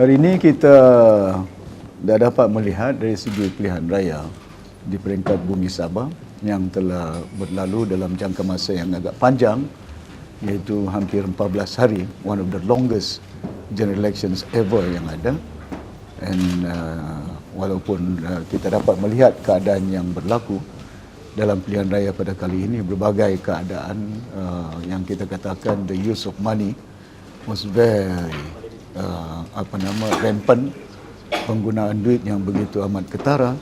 Hari ini kita dah dapat melihat dari segi pilihan raya di peringkat bumi Sabah yang telah berlalu dalam jangka masa yang agak panjang iaitu hampir 14 hari one of the longest general elections ever yang ada. And uh, walaupun uh, kita dapat melihat keadaan yang berlaku dalam pilihan raya pada kali ini berbagai keadaan uh, yang kita katakan the use of money was very uh, apa nama rampant penggunaan duit yang begitu amat ketara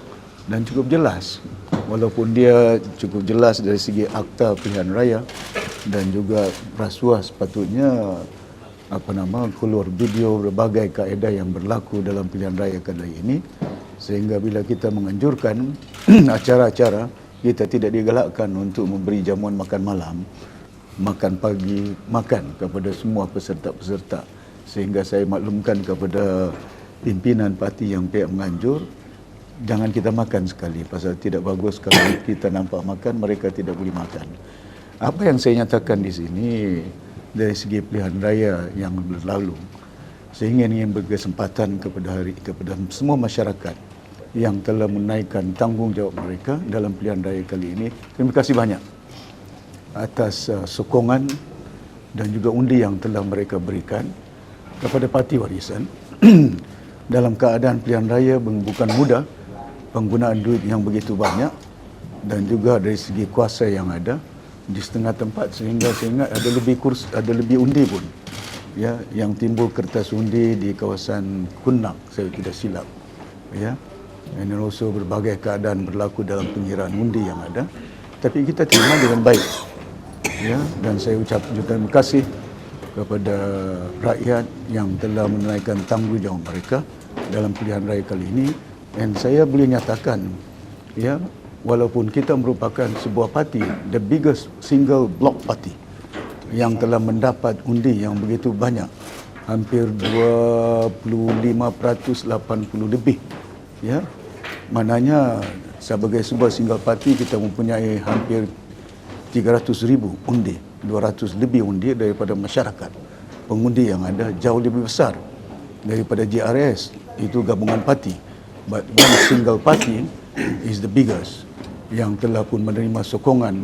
dan cukup jelas. Walaupun dia cukup jelas dari segi akta pilihan raya dan juga rasuah sepatutnya apa nama keluar video berbagai kaedah yang berlaku dalam pilihan raya kali ini sehingga bila kita menganjurkan acara-acara kita tidak digalakkan untuk memberi jamuan makan malam makan pagi makan kepada semua peserta-peserta sehingga saya maklumkan kepada pimpinan parti yang pihak menganjur jangan kita makan sekali pasal tidak bagus kalau kita nampak makan mereka tidak boleh makan. Apa yang saya nyatakan di sini dari segi pilihan raya yang berlalu saya ingin berkesempatan kepada hari kepada semua masyarakat yang telah menaikkan tanggungjawab mereka dalam pilihan raya kali ini. Terima kasih banyak atas uh, sokongan dan juga undi yang telah mereka berikan kepada parti warisan dalam keadaan pilihan raya bukan mudah penggunaan duit yang begitu banyak dan juga dari segi kuasa yang ada di setengah tempat sehingga saya ingat ada lebih kurs ada lebih undi pun ya yang timbul kertas undi di kawasan Kunak saya tidak silap ya. And also berbagai keadaan berlaku dalam pengiraan undi yang ada. Tapi kita terima dengan baik ya. Dan saya ucap juga terima kasih kepada rakyat yang telah menunaikan tanggungjawab mereka dalam pilihan raya kali ini. Dan saya boleh nyatakan ya walaupun kita merupakan sebuah parti the biggest single block party yang telah mendapat undi yang begitu banyak hampir 25% 80 lebih ya. Maknanya sebagai sebuah single party kita mempunyai hampir 300 ribu undi 200 lebih undi daripada masyarakat. Pengundi yang ada jauh lebih besar daripada JRS itu gabungan parti. But one single party is the biggest yang telah pun menerima sokongan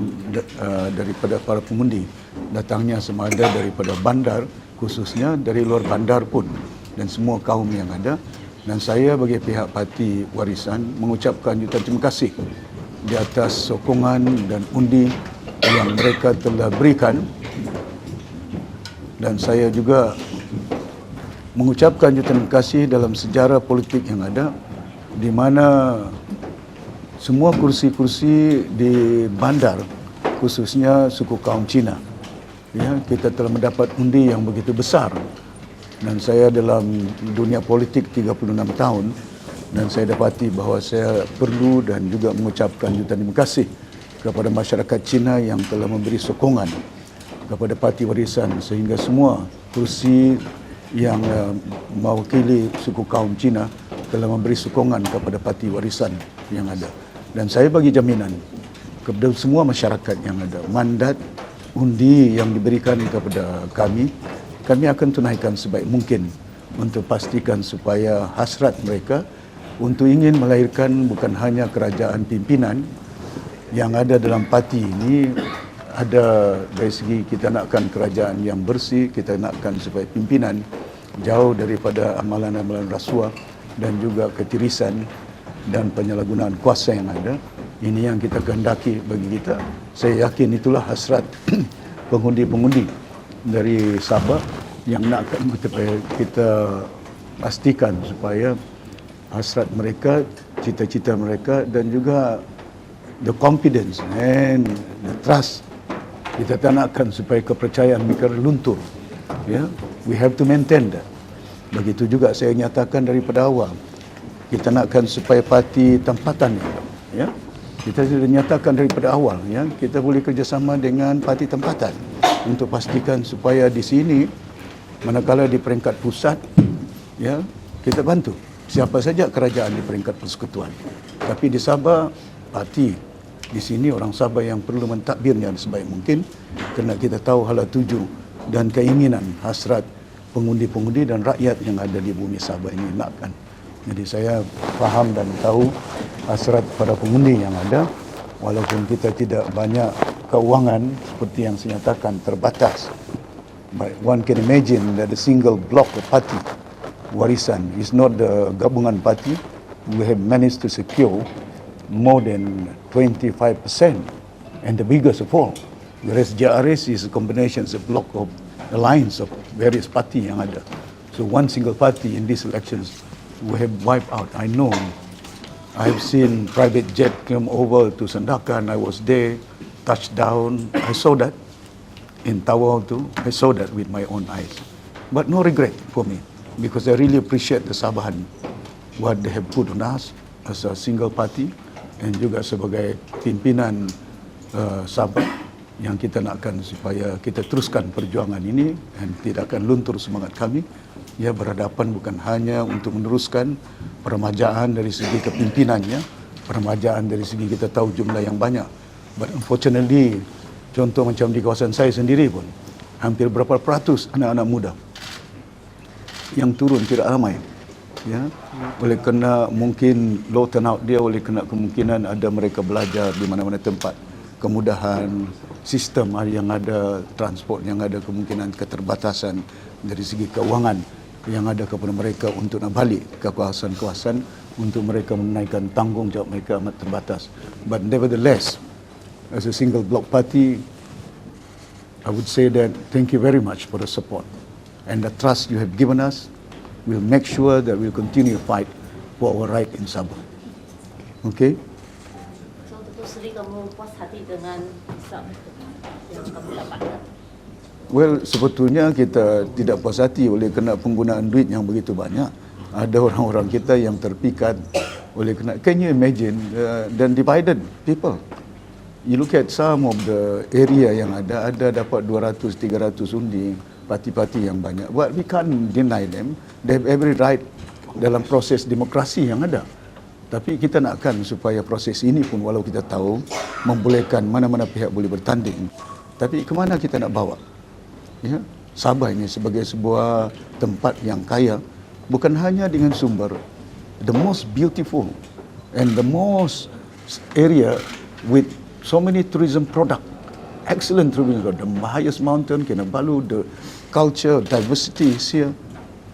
uh, daripada para pengundi. Datangnya semada daripada bandar khususnya dari luar bandar pun. Dan semua kaum yang ada. Dan saya bagi pihak parti warisan mengucapkan jutaan terima kasih di atas sokongan dan undi yang mereka telah berikan. Dan saya juga mengucapkan jutaan terima kasih dalam sejarah politik yang ada di mana semua kursi-kursi di bandar khususnya suku kaum Cina ya kita telah mendapat undi yang begitu besar. Dan saya dalam dunia politik 36 tahun dan saya dapati bahawa saya perlu dan juga mengucapkan jutaan terima kasih kepada masyarakat Cina yang telah memberi sokongan kepada parti warisan sehingga semua kursi yang uh, mewakili suku kaum Cina telah memberi sokongan kepada parti warisan yang ada. Dan saya bagi jaminan kepada semua masyarakat yang ada, mandat undi yang diberikan kepada kami, kami akan tunaikan sebaik mungkin untuk pastikan supaya hasrat mereka untuk ingin melahirkan bukan hanya kerajaan pimpinan yang ada dalam parti ini ada dari segi kita nakkan kerajaan yang bersih, kita nakkan supaya pimpinan jauh daripada amalan-amalan rasuah, dan juga ketirisan dan penyalahgunaan kuasa yang ada. Ini yang kita kehendaki bagi kita. Saya yakin itulah hasrat pengundi-pengundi dari Sabah yang nak kita, kita pastikan supaya hasrat mereka, cita-cita mereka dan juga the confidence and the trust kita tak nakkan supaya kepercayaan mereka luntur. Ya, yeah? we have to maintain that. Begitu juga saya nyatakan daripada awal. Kita nakkan supaya parti tempatan ya. Kita sudah nyatakan daripada awal ya, kita boleh kerjasama dengan parti tempatan untuk pastikan supaya di sini manakala di peringkat pusat ya, kita bantu siapa saja kerajaan di peringkat persekutuan. Tapi di Sabah parti di sini orang Sabah yang perlu mentadbirnya sebaik mungkin kerana kita tahu hala tuju dan keinginan hasrat pengundi-pengundi dan rakyat yang ada di bumi Sabah ini nakkan. Jadi saya faham dan tahu hasrat para pengundi yang ada walaupun kita tidak banyak keuangan seperti yang saya nyatakan terbatas. But one can imagine that a single block of party warisan is not the gabungan party. We have managed to secure more than 25% and the biggest of all. Whereas JRS is a combination, a block of alliance of various party yang ada. So one single party in these elections we have wiped out. I know. I've seen private jet come over to Sandakan. I was there, touched down. I saw that in Tawau too. I saw that with my own eyes. But no regret for me because I really appreciate the Sabahan what they have put on us as a single party and juga sebagai pimpinan uh, Sabah yang kita nakkan supaya kita teruskan perjuangan ini dan tidak akan luntur semangat kami. Ya berhadapan bukan hanya untuk meneruskan peremajaan dari segi kepimpinannya peremajaan dari segi kita tahu jumlah yang banyak. But unfortunately contoh macam di kawasan saya sendiri pun hampir berapa peratus anak-anak muda yang turun tidak ramai ya. Oleh kerana mungkin low turnout dia oleh kerana kemungkinan ada mereka belajar di mana-mana tempat. Kemudahan sistem yang ada transport yang ada kemungkinan keterbatasan dari segi keuangan yang ada kepada mereka untuk nak balik ke kawasan-kawasan untuk mereka menaikkan tanggungjawab mereka amat terbatas. But nevertheless as a single block party I would say that thank you very much for the support and the trust you have given us. We'll make sure that we'll continue to fight for our right in Sabah. Okay? So, Dato' kamu puas hati dengan result yang kamu dapatkan? Well, sebetulnya kita tidak puas hati oleh kerana penggunaan duit yang begitu banyak. Ada orang-orang kita yang terpikat oleh kerana, can you imagine, uh, dan divided people. You look at some of the area yang ada, ada dapat 200-300 undi, parti-parti yang banyak. But we can't deny them. They have every right dalam proses demokrasi yang ada. Tapi kita nakkan supaya proses ini pun walau kita tahu membolehkan mana-mana pihak boleh bertanding. Tapi ke mana kita nak bawa? Ya, Sabah ini sebagai sebuah tempat yang kaya bukan hanya dengan sumber the most beautiful and the most area with so many tourism product excellent tourism product. the highest mountain Kinabalu the culture diversity is here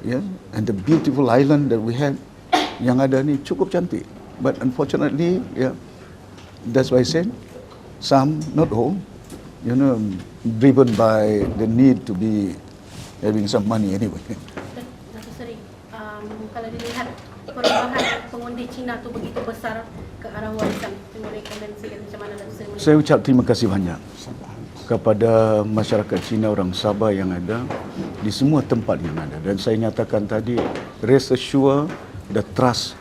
yeah and the beautiful island that we have yang ada ni cukup cantik. But unfortunately yeah that's why I said some not all you know driven by the need to be having some money anyway. Dato' Seri, um, kalau dilihat perubahan pengundi Cina tu begitu besar ke arah warisan, rekomensi dan macam mana Dato' Seri? Saya ucap terima kasih banyak kepada masyarakat Cina orang Sabah yang ada di semua tempat yang ada. Dan saya nyatakan tadi rest assure the trust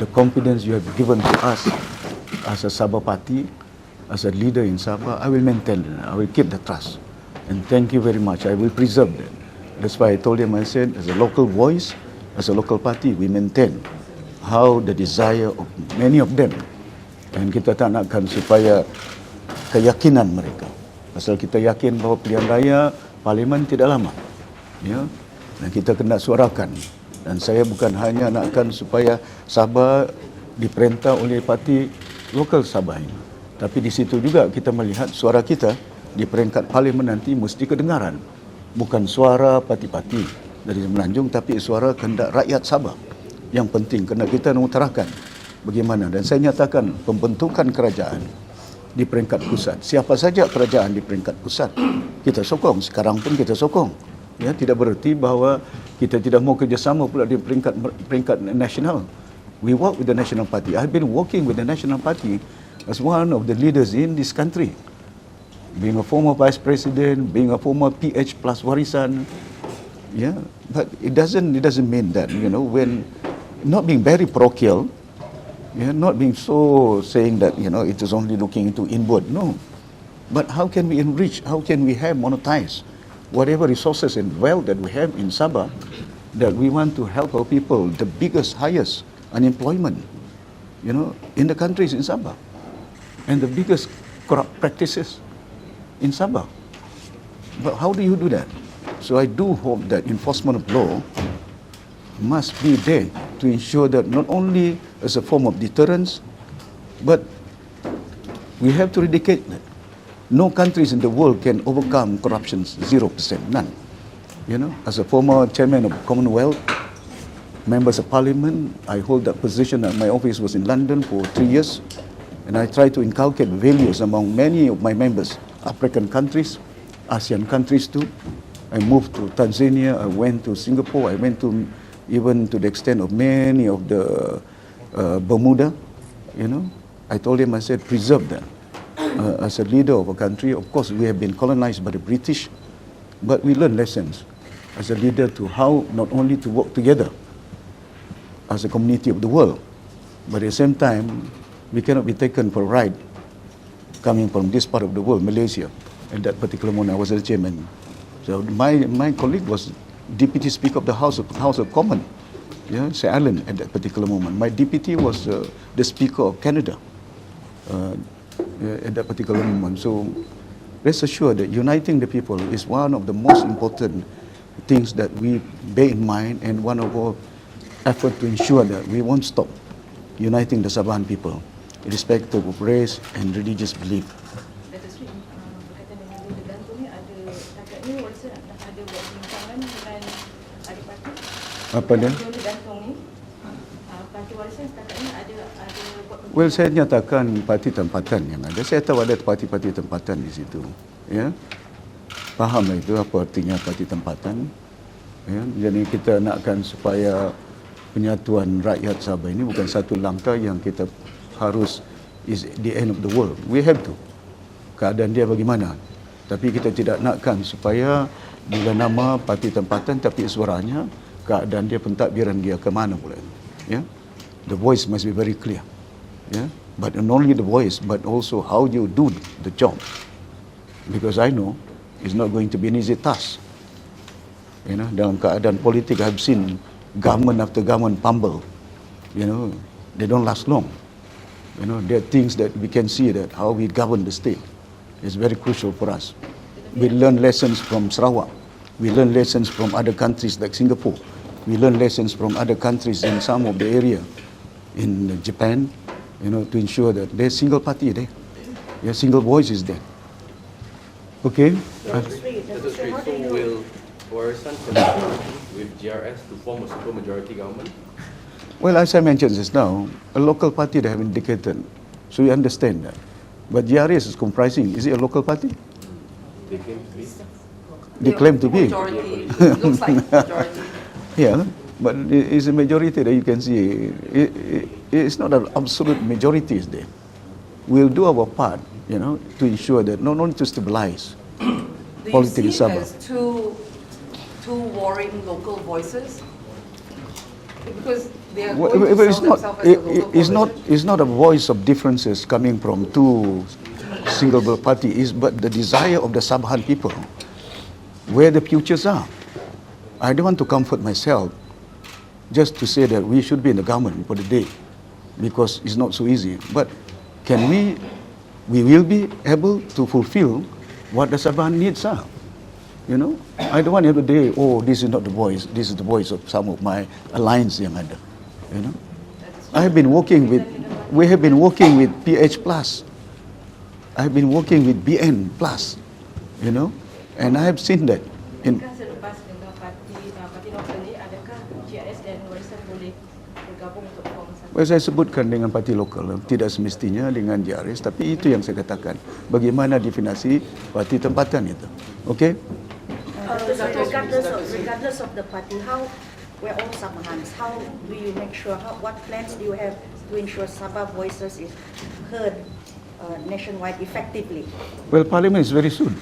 the confidence you have given to us as a Sabah party as a leader in Sabah I will maintain it. I will keep the trust. And thank you very much. I will preserve that. That's why I told him I said as a local voice as a local party we maintain how the desire of many of them. Dan kita tak nakkan supaya keyakinan mereka Pasal kita yakin bahawa pilihan raya parlimen tidak lama. Ya. Dan kita kena suarakan. Dan saya bukan hanya nakkan supaya Sabah diperintah oleh parti lokal Sabah ini. Tapi di situ juga kita melihat suara kita di peringkat parlimen nanti mesti kedengaran. Bukan suara parti-parti dari Semenanjung tapi suara kehendak rakyat Sabah. Yang penting kena kita mengutarakan bagaimana dan saya nyatakan pembentukan kerajaan di peringkat pusat. Siapa saja kerajaan di peringkat pusat, kita sokong. Sekarang pun kita sokong. Ya, tidak berarti bahawa kita tidak mau kerjasama pula di peringkat peringkat nasional. We work with the National Party. I've been working with the National Party as one of the leaders in this country. Being a former vice president, being a former PH plus warisan, yeah, but it doesn't it doesn't mean that you know when not being very parochial, yeah, not being so saying that you know it is only looking into inward. No, but how can we enrich? How can we have monetize whatever resources and wealth that we have in Sabah that we want to help our people? The biggest, highest unemployment, you know, in the countries in Sabah, and the biggest corrupt practices in Sabah. But how do you do that? So I do hope that enforcement of law must be there to ensure that not only as a form of deterrence, but we have to eradicate that. No countries in the world can overcome corruption, zero percent, none. You know, as a former chairman of Commonwealth, members of parliament, I hold that position my office was in London for three years, and I try to inculcate values among many of my members, African countries, ASEAN countries too. I moved to Tanzania, I went to Singapore, I went to even to the extent of many of the uh, Bermuda, you know. I told him, I said, preserve that. Uh, as a leader of a country, of course, we have been colonized by the British, but we learn lessons as a leader to how not only to work together as a community of the world, but at the same time, we cannot be taken for a ride coming from this part of the world, Malaysia. At that particular moment, I was the chairman. So my, my colleague was deputy speaker of the House of, House of Commons, yeah, Sir Alan at that particular moment. My deputy was uh, the speaker of Canada uh, uh, at that particular moment. So rest assured that uniting the people is one of the most important things that we bear in mind and one of our effort to ensure that we won't stop uniting the Sabahan people, irrespective of race and religious belief. Dato' Sri, Well, saya nyatakan parti tempatan yang ada. Saya tahu ada parti-parti tempatan di situ. Ya. Faham itu apa artinya parti tempatan. Ya. Jadi kita nakkan supaya penyatuan rakyat Sabah ini bukan satu langkah yang kita harus is the end of the world. We have to. Keadaan dia bagaimana. Tapi kita tidak nakkan supaya bila nama parti tempatan tapi suaranya keadaan dia pentadbiran dia ke mana pula. Ya. The voice must be very clear. Yeah? But not only the voice, but also how you do the job. Because I know it's not going to be an easy task. You know, dalam keadaan politik, I've seen government after government fumble. You know, they don't last long. You know, there are things that we can see that how we govern the state is very crucial for us. We learn lessons from Sarawak. We learn lessons from other countries like Singapore. We learn lessons from other countries in some of the area in Japan, you know, to ensure that there's single party there. Yeah, single voice is there. Okay? Uh, Dato' Sri, so will Warisan with GRS to form a super majority government? well, as I mentioned just now, a local party they have indicated, so you understand that. But GRS is comprising, is it a local party? They claim to be. They claim to be. Majority, looks like majority. Yeah, but it is a majority that you can see. It, it, it's not an absolute majority is there. We'll do our part, you know, to ensure that not only to stabilize Do you politics in see it Sabah. as two, two warring local voices? Because they are Well, going to well, it's sell not. themselves as a it- local it- It's not. coalition. It's not a voice of differences coming from two single party. Is but the desire of the Sabahan people, where the futures are. I don't want to comfort myself, just to say that we should be in the government for the day, because it's not so easy. But can we? We will be able to fulfill what the Sabahan needs are. You know, I don't want every day, oh, this is not the voice, this is the voice of some of my alliance yang ada. You know, I have been working with, we have been working with PH Plus. I have been working with BN Plus, you know, and I have seen that. In, well, saya sebutkan dengan parti lokal, tidak semestinya dengan JRS, tapi itu yang saya katakan. Bagaimana definisi parti tempatan itu. Uh, so regardless of regardless of the party, how we're all Sabahans. How do you make sure? How, what plans do you have to ensure Sabah voices is heard uh, nationwide effectively? Well, Parliament is very soon.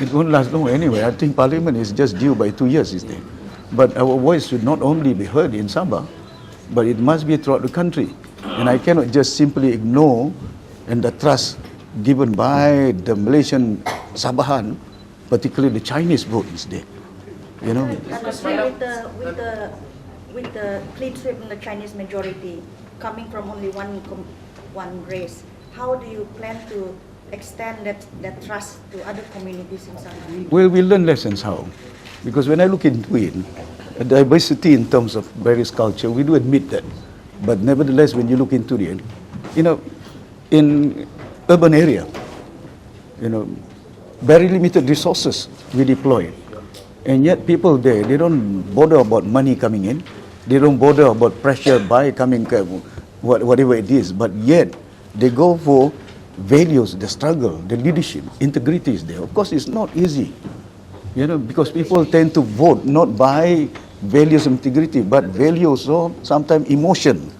It won't last long anyway. I think Parliament is just due by two years, is there? But our voice should not only be heard in Sabah, but it must be throughout the country. And I cannot just simply ignore and the trust given by the Malaysian Sabahan, particularly the Chinese vote is there. You know, with the with the with the clean sweep in the Chinese majority coming from only one one race, how do you plan to extend that, that trust to other communities in Sabah? Well, we learn lessons how. Because when I look into it, a diversity in terms of various culture, we do admit that. But nevertheless, when you look into the, you know, in urban area, you know, very limited resources we deploy. And yet people there, they don't bother about money coming in. They don't bother about pressure by coming, whatever it is. But yet, they go for values, the struggle, the leadership, integrity is there. Of course, it's not easy. You know, because people tend to vote not by values of integrity, but values of sometimes emotion.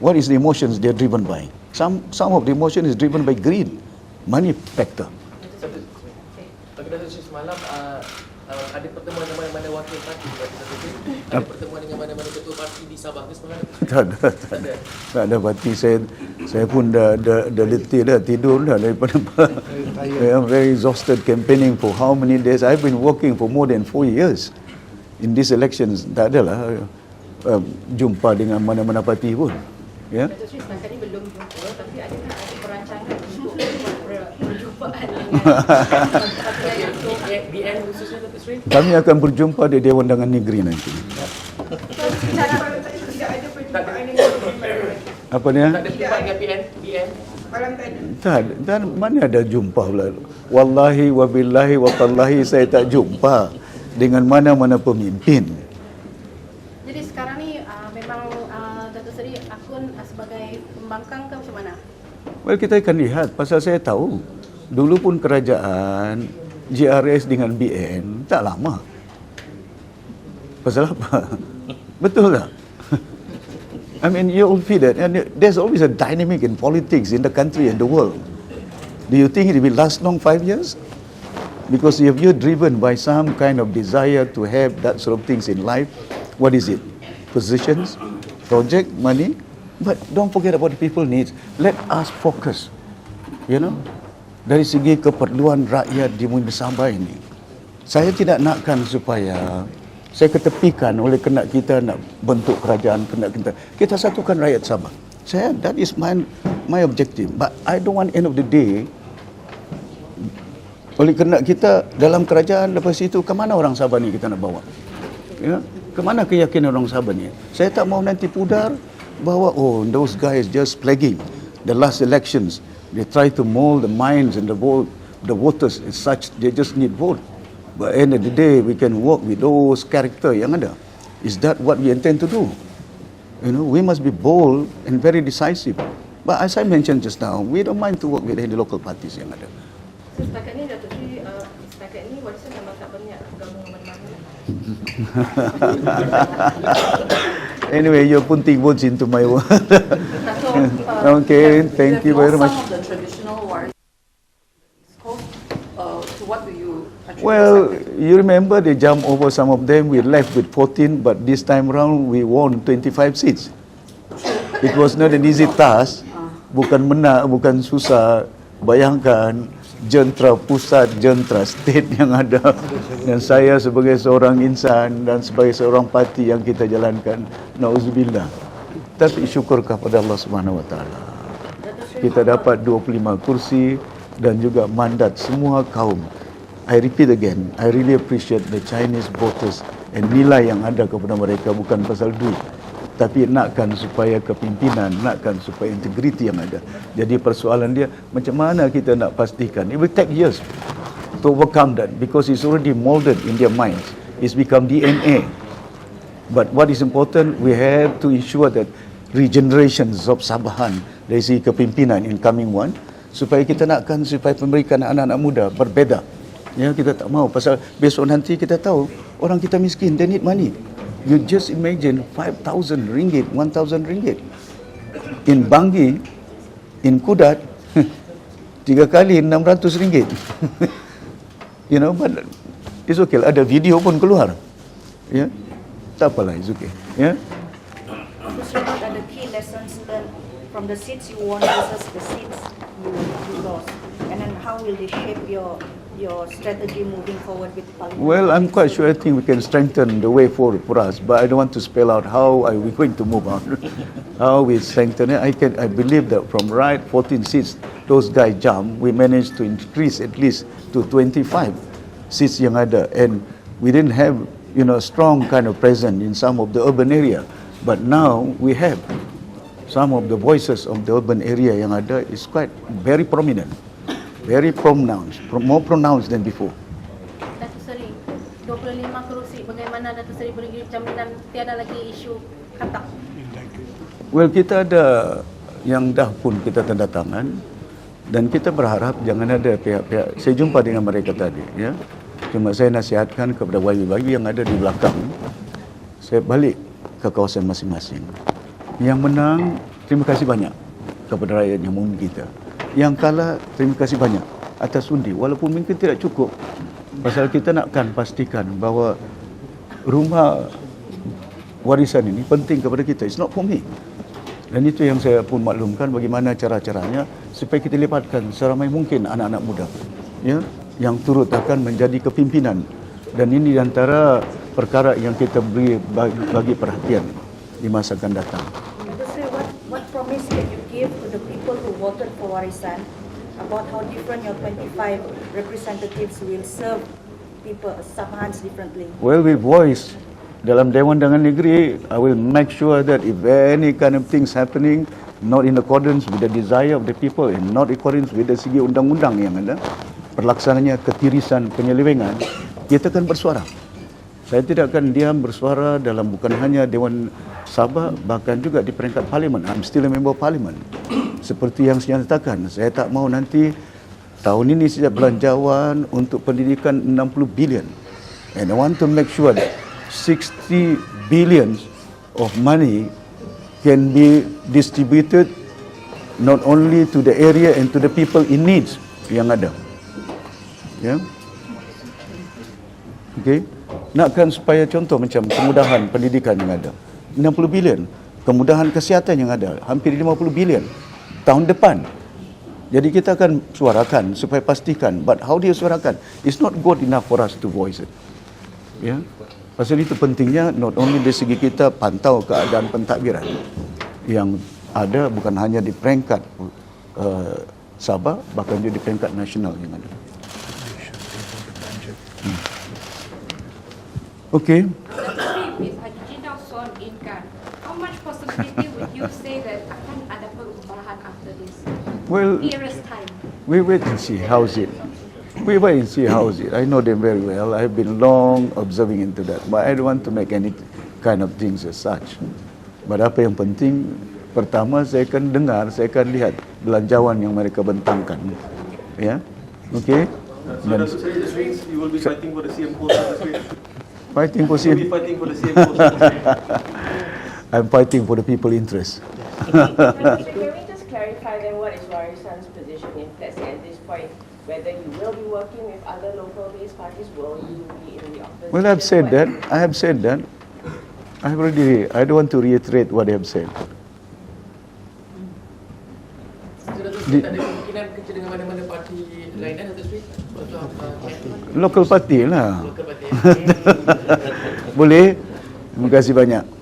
What is the emotions they're driven by? Some, some of the emotion is driven by greed, money factor. Uh, uh, ada pertemuan dengan mana-mana wakil parti? Ada pertemuan dengan mana-mana ketua parti di Sabah ke semalam? tak ada, tak ada. Tak ada parti saya saya pun dah dah, dah letih dah tidur dah daripada I am very exhausted campaigning for how many days I've been working for more than four years in these elections tak adalah uh, jumpa dengan mana-mana parti pun ya ni belum jumpa tapi adakah ada perancangan untuk perjumpaan dengan parti lain untuk BN khususnya Datuk Sri? Kami akan berjumpa di Dewan Undangan Negeri nanti tidak ada perjumpaan dengan apa dia Tak ada dengan? BN? tak ada. dan mana ada jumpa pula wallahi wabillahi watallahi saya tak jumpa dengan mana-mana pemimpin Jadi sekarang ni uh, memang uh, Datuk Seri akun uh, sebagai pembangkang ke macam mana? Well, kita akan lihat. Pasal saya tahu, dulu pun kerajaan GRS dengan BN tak lama. Pasal apa? Betul tak? I mean, you all feel that. And there's always a dynamic in politics in the country and the world. Do you think it will last long five years? Because if you're driven by some kind of desire to have that sort of things in life, what is it? Positions, project, money. But don't forget about the people needs. Let us focus. You know, dari segi keperluan rakyat di Bumi Sabah ini. Saya tidak nakkan supaya saya ketepikan oleh kena kita nak bentuk kerajaan, kena kita. Kita satukan rakyat Sabah. Saya, that is my, my objective. But I don't want end of the day, oleh kerana kita dalam kerajaan lepas itu ke mana orang Sabah ni kita nak bawa? Ya, ke mana keyakinan orang Sabah ni? Saya tak mau nanti pudar bahawa oh those guys just plaguing the last elections. They try to mold the minds and the vote, the voters as such they just need vote. But end of the day we can work with those character yang ada. Is that what we intend to do? You know, we must be bold and very decisive. But as I mentioned just now, we don't mind to work with any local parties yang ada. So, setakat ni Datuk Sri uh, setakat ni warisan memang tak berniat bergabung dengan mana-mana Anyway, you're putting words into my word. So, uh, Okay, thank you very much. Some of the traditional uh, to what do you Well, you remember they jumped over some of them. We left with 14, but this time round we won 25 seats. It was not an easy task. Bukan menang, bukan susah. Bayangkan jentera pusat, jentera state yang ada. Dan saya sebagai seorang insan dan sebagai seorang parti yang kita jalankan. Nauzubillah. Tapi syukur kepada Allah Subhanahu Taala. Kita dapat 25 kursi dan juga mandat semua kaum. I repeat again, I really appreciate the Chinese voters and nilai yang ada kepada mereka bukan pasal duit. Tapi nakkan supaya kepimpinan, nakkan supaya integriti yang ada. Jadi persoalan dia, macam mana kita nak pastikan? It will take years to overcome that because it's already molded in their minds. It's become DNA. But what is important, we have to ensure that regenerations of Sabahan dari segi kepimpinan in coming one, supaya kita nakkan supaya memberikan anak-anak muda berbeza. Ya, kita tak mau pasal besok nanti kita tahu orang kita miskin, they need money. You just imagine 5,000 ringgit, 1,000 ringgit. In Bangi, in Kudat, tiga kali 600 ringgit. you know, but it's okay. lah. Ada video pun keluar. Ya, tak apalah, it's okay. Ya. Learned from the seats you won versus the seats you, you lost? And then how will they shape your your strategy moving forward with Parliament? Well, I'm quite sure I think we can strengthen the way forward for us, but I don't want to spell out how are we going to move on. how we strengthen it. I can I believe that from right 14 seats those guys jump, we managed to increase at least to 25 seats yang ada and we didn't have you know a strong kind of presence in some of the urban area, but now we have some of the voices of the urban area yang ada is quite very prominent, very pronounced, pro- more pronounced than before. Datuk Seri, 25 kerusi bagaimana Datuk Seri beri jaminan tiada lagi isu katak? Well, kita ada yang dah pun kita tanda tangan dan kita berharap jangan ada pihak-pihak. Saya jumpa dengan mereka tadi, ya. Cuma saya nasihatkan kepada wayu-wayu yang ada di belakang, saya balik ke kawasan masing-masing. Yang menang, terima kasih banyak kepada rakyat yang mengundi kita. Yang kalah, terima kasih banyak atas undi. Walaupun mungkin tidak cukup, pasal kita nakkan pastikan bahawa rumah warisan ini penting kepada kita. It's not for me. Dan itu yang saya pun maklumkan bagaimana cara-caranya supaya kita libatkan seramai mungkin anak-anak muda ya yang turut akan menjadi kepimpinan dan ini antara perkara yang kita beri bagi, bagi perhatian di masa akan datang. What, what promise can you give to the people voted for Warisan about how different your 25 representatives will serve people, Sabahans differently? Well, we voice dalam Dewan Dagangan Negeri, I will make sure that if any kind of things happening not in accordance with the desire of the people and not in accordance with the segi undang-undang yang ada, perlaksananya ketirisan penyelewengan, kita akan bersuara. Saya tidak akan diam bersuara dalam bukan hanya Dewan Sabah, bahkan juga di peringkat Parlimen. I'm still a member of Parliament. Seperti yang saya nyatakan, saya tak mau nanti tahun ini sejak belanjawan untuk pendidikan 60 bilion. And I want to make sure that 60 billions of money can be distributed not only to the area and to the people in needs yang ada. Ya. Okey. Nakkan supaya contoh macam kemudahan pendidikan yang ada. 60 bilion. Kemudahan kesihatan yang ada. Hampir 50 bilion. Tahun depan. Jadi kita akan suarakan supaya pastikan. But how dia suarakan? It's not good enough for us to voice it. Ya. Pasal itu pentingnya not only dari segi kita pantau keadaan pentadbiran yang ada bukan hanya di peringkat uh, Sabah bahkan juga di peringkat nasional yang ada. Okey. Tapi with Haji Jinal Son Inkan, how much possibility would you say that akan ada perubahan after this? Well, Nearest time. we wait and see how's it. We wait and see how's it. I know them very well. I've been long observing into that, but I don't want to make any kind of things as such. But apa yang penting, pertama saya akan dengar, saya akan lihat belanjawan yang mereka bentangkan. Ya, okey. So Dan Seri, this week you will be fighting for the CM post this week. fighting for You will be CM, fighting for the CM post this week. I'm fighting for the people interest. Can we just clarify then what is Warisan's position in, let's say at this point, whether you will be working with other local-based parties, will you be in the opposition? Well, I've said What- that. I have said that. I have already. I don't want to reiterate what I have said. So Datuk Di- tak ada kemungkinan kerja dengan mana-mana parti lain kan Datuk Seri? Untuk uh, Local party lah. local parti. Boleh. Terima kasih banyak.